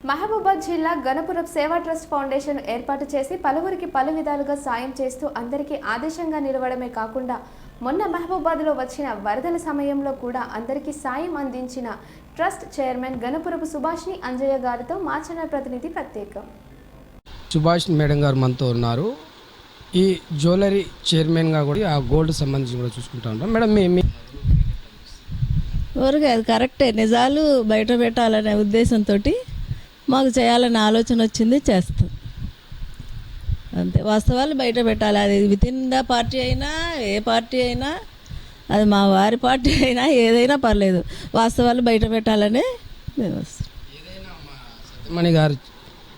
మహబూబాద్ జిల్లా గణపురం సేవా trust foundation ఏర్పాటు చేసి పలువురికి పలు విధాలుగా సాయం చేస్తూ అందరికీ ఆదేశంగా నిలవడమే కాకుండా మొన్న మహబూబాద్లో వచ్చిన వరదల సమయంలో కూడా అందరికీ సాయం అందించిన ట్రస్ట్ చైర్మన్ గణపురపు సుభాష్ని అంజయ్య గారితో మా ఛానల్ ప్రతినిధి ప్రత్యేకం. సుభాష్ మేడం గారు మనతో ఉన్నారు. ఈ జ్యువెలరీ చైర్మన్గా కూడా ఆ గోల్డ్ సంబంధించి కూడా చూసుకుంటా ఉంటాం మేడం మీ మీ ఊరికే అది కరెక్టే. నిజాలు బయట పెట్టాలనే ఉద్దేశంతో మాకు చేయాలనే ఆలోచన వచ్చింది చేస్తాం. అంతే. వాస్తవాలు బయట పెట్టాలి. అది విత్ ఇన్ ద పార్టీ అయినా ఏ పార్టీ అయినా అది మా వారి పార్టీ అయినా ఏదైనా పర్లేదు. వాస్తవాలు బయట పెట్టాలనే మేము సత్యమణి గారు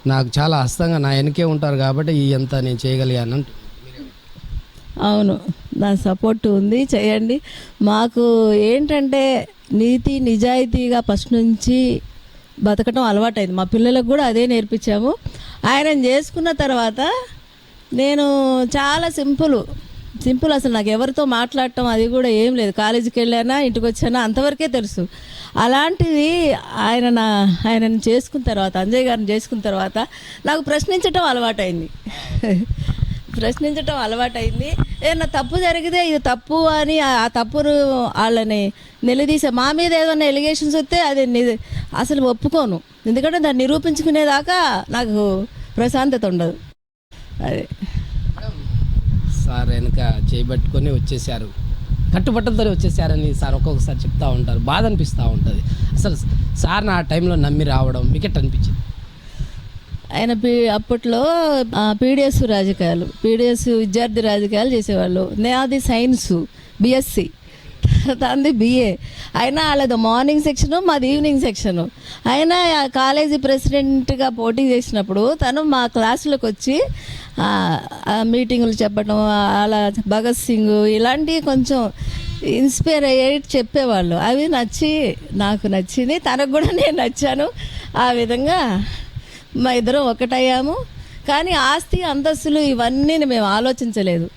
నాకు చాలా హస్తంగా నా వెనకే ఉంటారు కాబట్టి అంతా నేను చేయగలిగాను అవును. దాని సపోర్ట్ ఉంది. చేయండి. మాకు ఏంటంటే నీతి నిజాయితీగా ఫస్ట్ నుంచి బతకటం అలవాటైంది. మా పిల్లలకు కూడా అదే నేర్పించాము. ఆయన చేసుకున్న తర్వాత నేను చాలా సింపుల్ సింపుల్ అసలు నాకు ఎవరితో మాట్లాడటం అది కూడా ఏం లేదు. కాలేజీకి వెళ్ళానా ఇంటికి వచ్చానా అంతవరకే తెలుసు. అలాంటిది ఆయన నా ఆయనను చేసుకున్న తర్వాత అంజయ్ గారిని చేసుకున్న తర్వాత నాకు ప్రశ్నించటం అలవాటైంది. ప్రశ్నించటం అలవాటైంది. ఏదైనా తప్పు జరిగితే ఇది తప్పు అని ఆ తప్పును వాళ్ళని నిలదీసే మా మీద ఏదైనా ఎలిగేషన్స్ వస్తే అది అసలు ఒప్పుకోను. ఎందుకంటే దాన్ని నిరూపించుకునేదాకా నాకు ప్రశాంతత ఉండదు. అదే. సార్ వెనక చేపట్టుకొని వచ్చేసారు కట్టుబట్టలతో వచ్చేసారని సార్ ఒక్కొక్కసారి చెప్తా ఉంటారు. బాధ అనిపిస్తూ ఉంటుంది. అసలు సార్ నా టైంలో నమ్మి రావడం వికెట్ అనిపించింది. ఆయన పీ అప్పట్లో పీడిఎస్ రాజకీయాలు పీడిఎస్ విద్యార్థి రాజకీయాలు చేసేవాళ్ళు. నాది సైన్స్ బిఎస్సి. దాంది బిఏ. అయినా వాళ్ళది మార్నింగ్ సెక్షన్ మాది ఈవినింగ్ సెక్షన్. అయినా కాలేజీ ప్రెసిడెంట్గా పోటీ చేసినప్పుడు తను మా క్లాసులకు వచ్చి మీటింగులు చెప్పడం అలా భగత్ సింగ్ ఇలాంటివి కొంచెం ఇన్స్పైర్ అయ్యేటి చెప్పేవాళ్ళు. అవి నచ్చి నాకు నచ్చింది తనకు కూడా నేను నచ్చాను. ఆ విధంగా మా ఇద్దరం ఒకటయ్యాము. కానీ ఆస్తి అంతస్తులు ఇవన్నీ మేము ఆలోచించలేదు.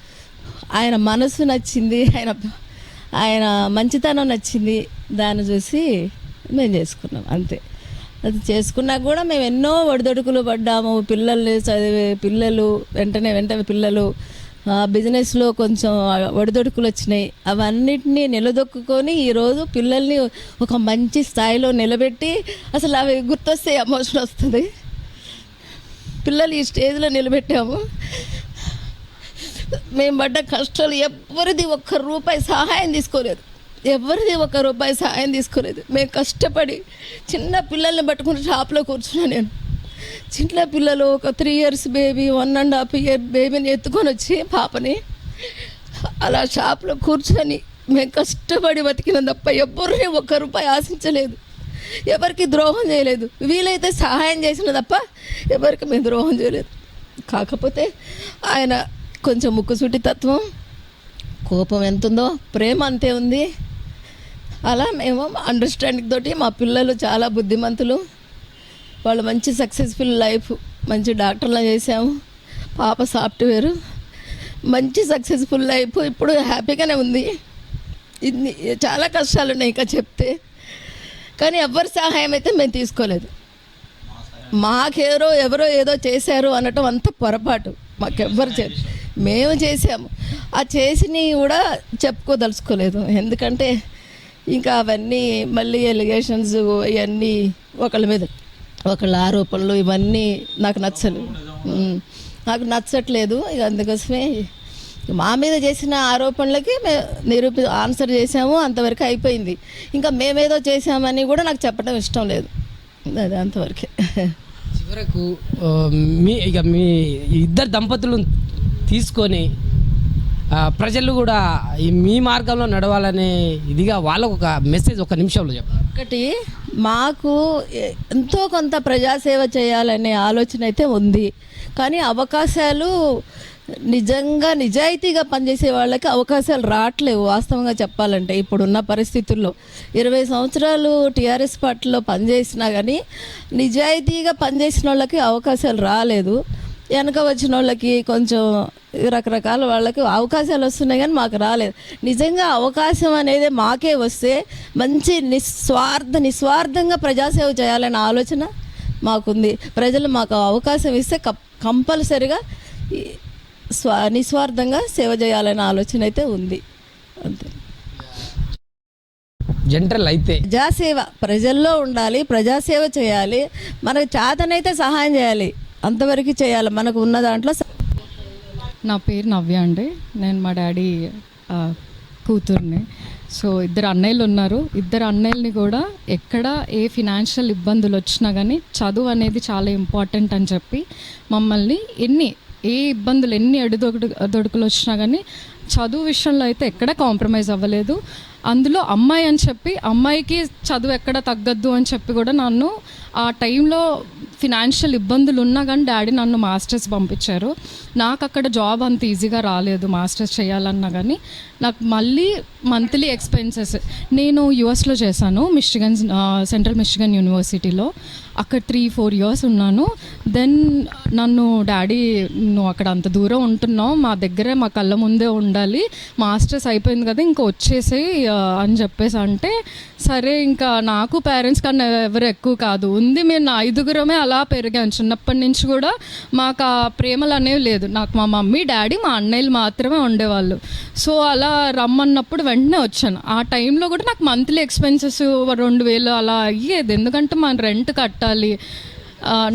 ఆయన మనసు నచ్చింది ఆయన ఆయన మంచితనం నచ్చింది. దాన్ని చూసి మేము చేసుకున్నాం అంతే. అది చేసుకున్నా కూడా మేము ఎన్నో ఒడిదొడుకులు పడ్డాము. పిల్లల్ని చదివే పిల్లలు వెంటనే వెంటనే పిల్లలు బిజినెస్లో కొంచెం ఒడిదొడుకులు వచ్చినాయి. అవన్నిటినీ నిలదొక్కుకొని ఈరోజు పిల్లల్ని ఒక మంచి స్థాయిలో నిలబెట్టి అసలు అవి గుర్తొస్తే ఎమోషన్ వస్తుంది. పిల్లలు ఈ స్టేజ్లో నిలబెట్టాము. మేము పడ్డ కష్టాలు ఎవరిది ఒక్క రూపాయి సహాయం తీసుకోలేదు. ఎవరిది ఒక రూపాయి సహాయం తీసుకోలేదు. మేము కష్టపడి చిన్న పిల్లల్ని పట్టుకుని షాప్లో కూర్చున్నా నేను. చిన్న పిల్లలు ఒక three years baby one and half year బేబీని ఎత్తుకొని వచ్చి పాపని అలా షాప్లో కూర్చొని మేము కష్టపడి బతికిన తప్ప ఎవరిని ఒక్క రూపాయి ఆశించలేదు. ఎవరికి ద్రోహం చేయలేదు. వీలైతే సహాయం చేసిన తప్ప ఎవరికి మేము ద్రోహం చేయలేదు. కాకపోతే ఆయన కొంచెం ముక్కుసూటి తత్వం కోపం ఎంత ఉందో ప్రేమ అంతే ఉంది. అలా మేము అండర్స్టాండింగ్ తోటి మా పిల్లలు చాలా బుద్ధిమంతులు. వాళ్ళు మంచి సక్సెస్ఫుల్ లైఫ్ మంచి డాక్టర్లా చేసాము పాప సాఫ్ట్వేర్ మంచి సక్సెస్ఫుల్ లైఫ్ ఇప్పుడు హ్యాపీగానే ఉంది. ఇన్ని చాలా కష్టాలు ఉన్నాయి ఇంకా చెప్తే. కానీ ఎవరి సహాయం అయితే మేము తీసుకోలేదు. మాకెవరో ఎవరో ఏదో చేశారు అనటం అంత పొరపాటు. మాకెవ్వరు చే మేము చేసాము ఆ చేసినవి కూడా చెప్పుకోదలుచుకోలేదు. ఎందుకంటే ఇంకా అవన్నీ మళ్ళీ ఎలిగేషన్స్ ఇవన్నీ ఒకళ్ళ మీద ఒకళ్ళ ఆరోపణలు ఇవన్నీ నాకు నచ్చలేదు. నాకు నచ్చట్లేదు. ఇక అందుకోసమే మా మీద చేసిన ఆరోపణలకి మేము నిరూపి ఆన్సర్ చేసాము అంతవరకు అయిపోయింది. ఇంకా మేమేదో చేసామని కూడా నాకు చెప్పడం ఇష్టం లేదు. అది అంతవరకే. చివరకు మీ ఇక మీ ఇద్దరు దంపతులను తీసుకొని ప్రజలు కూడా మీ మార్గంలో నడవాలనే ఇదిగా వాళ్ళకు ఒక మెసేజ్ ఒక నిమిషంలో చెప్పండి. ఒకటి మాకు ఎంతో కొంత ప్రజాసేవ చేయాలనే ఆలోచన అయితే ఉంది. కానీ అవకాశాలు నిజంగా నిజాయితీగా పనిచేసే వాళ్ళకి అవకాశాలు రావట్లేవు వాస్తవంగా చెప్పాలంటే. ఇప్పుడున్న పరిస్థితుల్లో ఇరవై సంవత్సరాలు టీఆర్ఎస్ పార్టీలో పనిచేసినా కానీ నిజాయితీగా పనిచేసిన వాళ్ళకి అవకాశాలు రాలేదు. వెనక వచ్చిన వాళ్ళకి కొంచెం రకరకాల వాళ్ళకి అవకాశాలు వస్తున్నాయి కానీ మాకు రాలేదు. నిజంగా అవకాశం అనేది మాకే వస్తే మంచి నిస్వార్థ నిస్వార్థంగా ప్రజాసేవ చేయాలనే ఆలోచన మాకుంది. ప్రజలు మాకు అవకాశం ఇస్తే కప్ కంపల్సరిగా స్వా నిస్వార్థంగా సేవ చేయాలనే ఆలోచన అయితే ఉంది. అంతే. జనరల్ అయితే. ప్రజాసేవ ప్రజల్లో ఉండాలి ప్రజాసేవ చేయాలి. మనకు చేతనైతే సహాయం చేయాలి. అంతవరకు చేయాలి. మనకు ఉన్న దాంట్లో నా పేరు నవ్య అండి. నేను మా డాడీ కూతుర్ని. సో ఇద్దరు అన్నయ్యలు ఉన్నారు. ఇద్దరు అన్నయ్యల్ని కూడా ఎక్కడ ఏ ఫినాన్షియల్ ఇబ్బందులు వచ్చినా కానీ చదువు అనేది చాలా ఇంపార్టెంట్ అని చెప్పి మమ్మల్ని ఎన్ని ఏ ఇబ్బందులు ఎన్ని అడుదొడు దొడుకులు వచ్చినా కానీ చదువు విషయంలో అయితే ఎక్కడ కాంప్రమైజ్ అవ్వలేదు. అందులో అమ్మాయి అని చెప్పి అమ్మాయికి చదువు ఎక్కడ తగ్గద్దు అని చెప్పి కూడా నన్ను ఆ టైంలో ఫినాన్షియల్ ఇబ్బందులు ఉన్నా కానీ డాడీ నన్ను మాస్టర్స్ పంపించారు. నాకు అక్కడ జాబ్ అంత ఈజీగా రాలేదు మాస్టర్స్ చేయాలన్నా కానీ నాకు మళ్ళీ మంత్లీ ఎక్స్పెన్సెస్. నేను యుఎస్లో చేశాను మిషిగన్ సెంట్రల్ మిస్టిగన్ యూనివర్సిటీలో. అక్కడ త్రీ ఫోర్ ఇయర్స్ ఉన్నాను. దెన్ నన్ను డాడీ నువ్వు అక్కడ అంత దూరం ఉంటున్నావు. మా దగ్గరే మా కళ్ళ ముందే ఉండాలి. మాస్టర్స్ అయిపోయింది కదా ఇంకా వచ్చేసి అని చెప్పేసి. అంటే సరే ఇంకా నాకు పేరెంట్స్ కన్నా ఎవరు ఎక్కువ కాదు. ఉంది మేము నా ఐదుగురమే అలా పెరిగాను చిన్నప్పటి నుంచి కూడా మాకు ఆ ప్రేమలు అనేవి లేదు. నాకు మా మమ్మీ డాడీ మా అన్నయ్యలు మాత్రమే ఉండేవాళ్ళు. సో అలా రమ్మన్నప్పుడు వెంటనే వచ్చాను. ఆ టైంలో కూడా నాకు మంత్లీ ఎక్స్పెన్సెస్ రెండు వేలు అలా అయ్యేది. ఎందుకంటే మన రెంట్ కట్టాలి.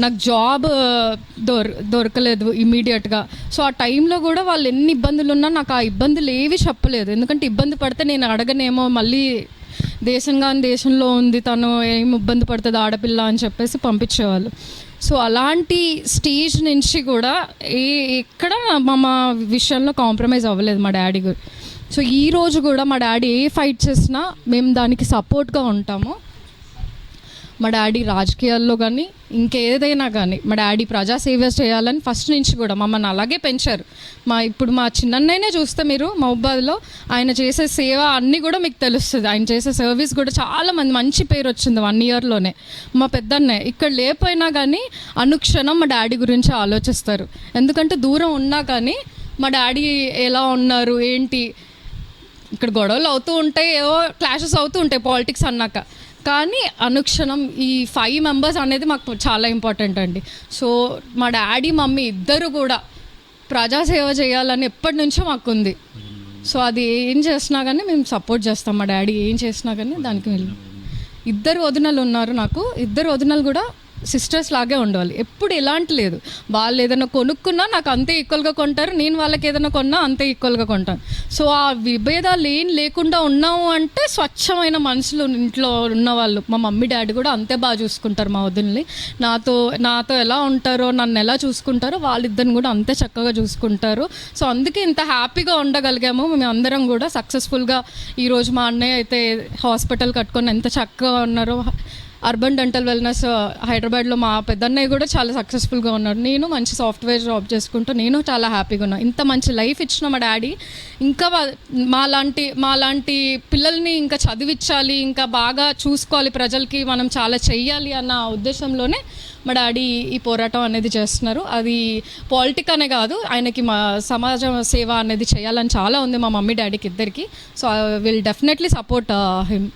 నాకు జాబ్ దొర దొరకలేదు ఇమీడియట్గా. సో ఆ టైంలో కూడా వాళ్ళు ఎన్ని ఇబ్బందులు ఉన్నా నాకు ఆ ఇబ్బందులు ఏవి చెప్పలేదు. ఎందుకంటే ఇబ్బంది పడితే నేను అడగనేమో మళ్ళీ దేశంగా దేశంలో ఉంది తను ఏం ఇబ్బంది పడుతుంది ఆడపిల్ల అని చెప్పేసి పంపించేవాళ్ళు. సో అలాంటి స్టేజ్ నుంచి కూడా ఏ ఎక్కడ మా మా విషయంలో కాంప్రమైజ్ అవ్వలేదు మా డాడీ గురి సో ఈ రోజు కూడా మా డాడీ ఏ ఫైట్ చేసినా మేము దానికి సపోర్ట్గా ఉంటాము. మా డాడీ రాజకీయాల్లో కానీ ఇంకేదైనా కానీ మా డాడీ ప్రజాసేవ చేయాలని ఫస్ట్ నుంచి కూడా మమ్మల్ని అలాగే పెంచారు. మా ఇప్పుడు మా చిన్నన్నైనా చూస్తే మీరు మహబాద్లో ఆయన చేసే సేవ అన్నీ కూడా మీకు తెలుస్తుంది. ఆయన చేసే సర్వీస్ కూడా చాలా మంది మంచి పేరు వచ్చింది వన్ ఇయర్లోనే. మా పెద్దన్నయ్య ఇక్కడ లేకపోయినా కానీ అనుక్షణం మా డాడీ గురించి ఆలోచిస్తారు. ఎందుకంటే దూరం ఉన్నా కానీ మా డాడీ ఎలా ఉన్నారు ఏంటి? ఇక్కడ గొడవలు అవుతూ ఉంటాయి ఏవో క్లాషెస్ అవుతూ ఉంటాయి పాలిటిక్స్ అన్నాక. కానీ అనుక్షణం ఈ ఫైవ్ మెంబర్స్ అనేది మాకు చాలా ఇంపార్టెంట్ అండి. సో మా డాడీ మమ్మీ ఇద్దరు కూడా ప్రజాసేవ చేయాలని ఎప్పటి నుంచో మాకు ఉంది సో అది ఏం చేసినా కానీ మేము సపోర్ట్ చేస్తాం మా డాడీ ఏం చేసినా కానీ దానికి వెళ్ళి. ఇద్దరు వదినలు ఉన్నారు నాకు. ఇద్దరు వదినలు కూడా సిస్టర్స్ లాగే ఉండాలి ఎప్పుడు ఎలాంటి లేదు. వాళ్ళు ఏదైనా కొనుక్కున్నా నాకు అంతే ఈక్వల్గా కొంటారు. నేను వాళ్ళకి ఏదైనా కొన్నా అంతే ఈక్వల్గా కొంటాను. సో ఆ విభేదాలు ఏం లేకుండా ఉన్నాము అంటే స్వచ్ఛమైన మనుషులు ఇంట్లో ఉన్నవాళ్ళు. మా మమ్మీ డాడీ కూడా అంతే బాగా చూసుకుంటారు మా వదినని నాతో నాతో ఎలా ఉంటారో నన్ను ఎలా చూసుకుంటారో వాళ్ళిద్దరిని కూడా అంతే చక్కగా చూసుకుంటారు. సో అందుకే ఇంత హ్యాపీగా ఉండగలిగాము. మేము అందరం కూడా సక్సెస్ఫుల్గా ఈరోజు మా అన్నయ్య అయితే హాస్పిటల్ కట్టుకొని ఎంత చక్కగా ఉన్నారో అర్బన్ డెంటల్ వెల్నెస్ హైదరాబాద్లో మా పెద్దన్నయ్య కూడా చాలా సక్సెస్ఫుల్గా ఉన్నాడు. నేను మంచి సాఫ్ట్వేర్ జాబ్ చేసుకుంటూ నేను చాలా హ్యాపీగా ఉన్నాను ఇంత మంచి లైఫ్ ఇచ్చిన మా డాడీ ఇంకా వా- మాలాంటి మాలాంటి పిల్లల్ని ఇంకా చదివించాలి ఇంకా బాగా చూసుకోవాలి ప్రజలకి మనం చాలా చెయ్యాలి అన్న ఉద్దేశంలోనే మా డాడీ ఈ పోరాటం అనేది చేస్తున్నారు. అది పాలిటిక్ అనే కాదు ఆయనకి మా సమాజ సేవ అనేది చేయాలని చాలా ఉంది మా మమ్మీ డాడీకి ఇద్దరికి. So I will definitely support him.